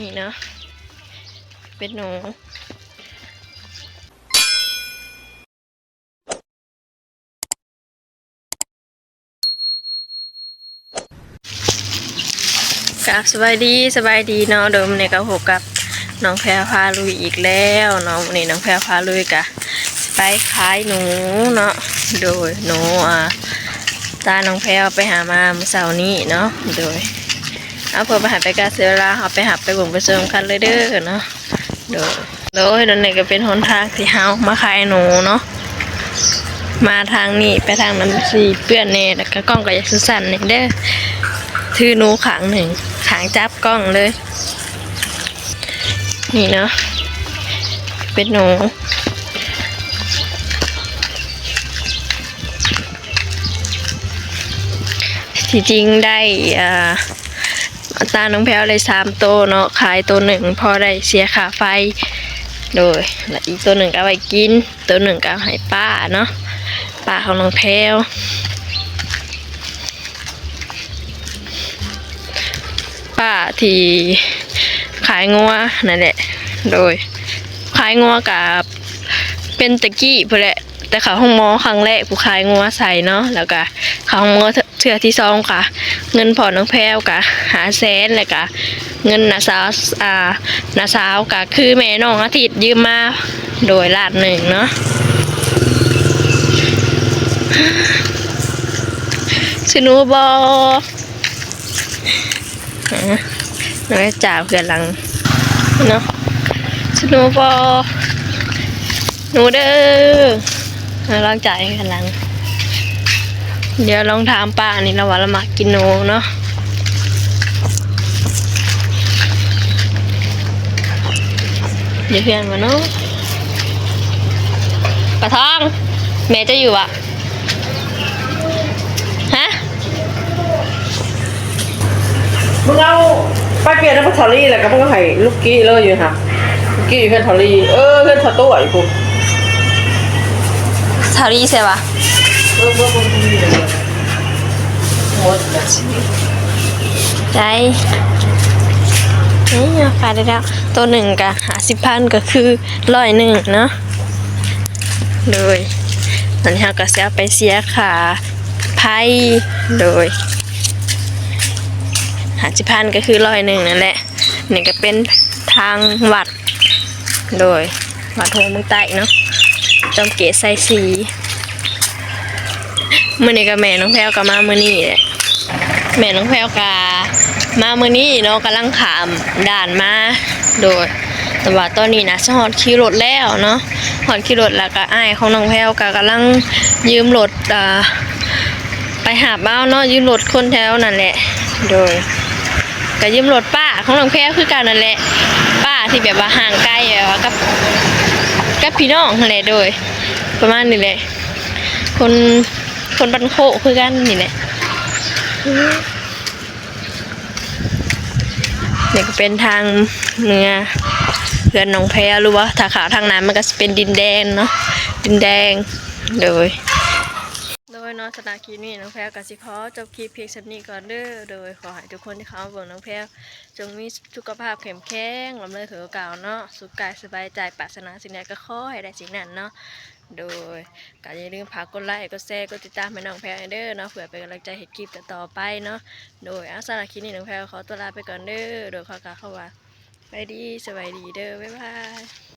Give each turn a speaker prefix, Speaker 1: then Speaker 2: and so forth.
Speaker 1: นี่นะ เป็นหนูกับสบายดีสบายดีเนาะเดิมเนี่ยก็พบกับน้องแพรพาลุยอีกแล้วเนาะวันนี้น้องแพรพาลุยกะไปขายหนูเนาะโดยหนูอ่าตาน้องแพรไปหามาเมื่อเสาร์นี้เนาะโดย เอาเพื่อไปหาไปกาเสียเวลาเอาไปหับไปบ่งไปเสริมกันเลยเด้อเนาะโดยโดยตอนนี้ก็เป็นหนทางที่เฮามาขายหนูเนาะมาทางนี้ไปทางนั้นสีเปื้อนเน่แล้วก็กล้องก็อยากสั่นๆนี่เด้อถือหนูขางหนึ่งขางจับกล้องเลย นี่เนาะเป็นหนูที่จริงได้อ่าอั ตาน้องแพลวเลยสามตัวเนาะขายตัวหนึ่งพอได้เสียค่าไฟ โดยและอีกตัวหนึ่งก็ไว้กิน ตัวหนึ่งก็เอาให้ป้าเนาะป้าของน้องแพลวป้าที่ขายงัวนั่นแหละ โดย ขายงัวกับเป็นตะกี้เพอแหละ แต่เขาห้องหมอครั้งแรกผู้ขายงัวใส่เนาะแล้วก็เขาห้องมอเทื่อที่สองค่ะ เงินผ่อนน้องแพรวกะหาแสนแล้วก็เงินนาสาวอ่านาสาวกะคือแม่น้องอาทิตย์ยืมมาโดยลาดหนึ่งเนาะสนูบอน้อยจ่าเพื่อนหลังเนาะสนูบอหนูเด้อ มาลองจ่ายกันหลังเดี๋ยวลองถามป้านี่เราว่าเรามากินโนเนาะเดี๋ยวเพื่อนมาเนาะปะทอง แม่จะอยู่อะ ฮะ
Speaker 2: มึงเอาไปเปลี่ยนน้ำพัทรี่แหละก็มึงให้ลูกกี้เลยอยู่ค่ะลูกกี้อยู่เพื่อนทอรี่ เออเพื่อนทอตัวอีกคน นี้เลยหมด
Speaker 1: ใจนี่ขายได้แล้ว ตัวหนึ่งกะหาสิบพันก็คือร้อยหนึ่งเนาะเลยตอนนี้เราก็เสียไปเสียขาไพ่โดยหาสิบพันก็คือร้อยหนึ่งนั่นแหละนี่ก็เป็นทางวัด โดยวัดหัวเมึงใต้เนาะ จอมเกศไซสีมื่อนี้กับแม่น้องแพรวก็มามื่อนี้แหละแม่น้องแพรวกามามื้อนี้เนาะกำลังขามด่านมาโดยแต่ว่าตอนนี้นะสฮอดขี่รถแล้วเนาะฮอดขี่รถแล้วก็อ้ายของน้องแพรวก็กำลังยืมรถอ่าไปหาบ้าเนาะยืมรถคนแถวนั่นแหละ โดยก็ยืมรถป้าของน้องแพรวคือกันนั่นแหละป้าที่แบบว่าห่างไกลแบบว่ากับ กับพี่น้องนั่นแหละโดย ประมาณนี้แหละ คนคนบันโคคือกันนี่แหละนี่ก็เป็นทางเมืองเพื่อนหนองแพรรู้ว่าถ้าขาวทางน้ำมันก็เป็นดินแดงเนาะดินแดงโดยะสตาคลิปนี้น้องแพรกับสิขอจบคลิปเพียงสันี้ก่อนเด้อโดยขอให้ทุกคนที่เขาเบิ่งน้องแพรจงมีสุขภาพแข็งแข็งลำเลิศเถือเก่าเนาะสุขกายสบายใจปรารถนาสิ่งใดก็ขอให้ได้สิ่งนั้นเนาะโดยก็อย่าลืมฝากกดไลค์กดแชร์กดติดตามให้น้องแพรเด้อเนาะเผื่อเป็นกำลังใจให้คลิปต่อไปเนาะโดยอาสาคลิปนี้น้องแพรขอตัวลาไปก่อนเด้อโดยขอกล่าวเข้าว่าไปดีสบายดีเด้อบ๊ายบาย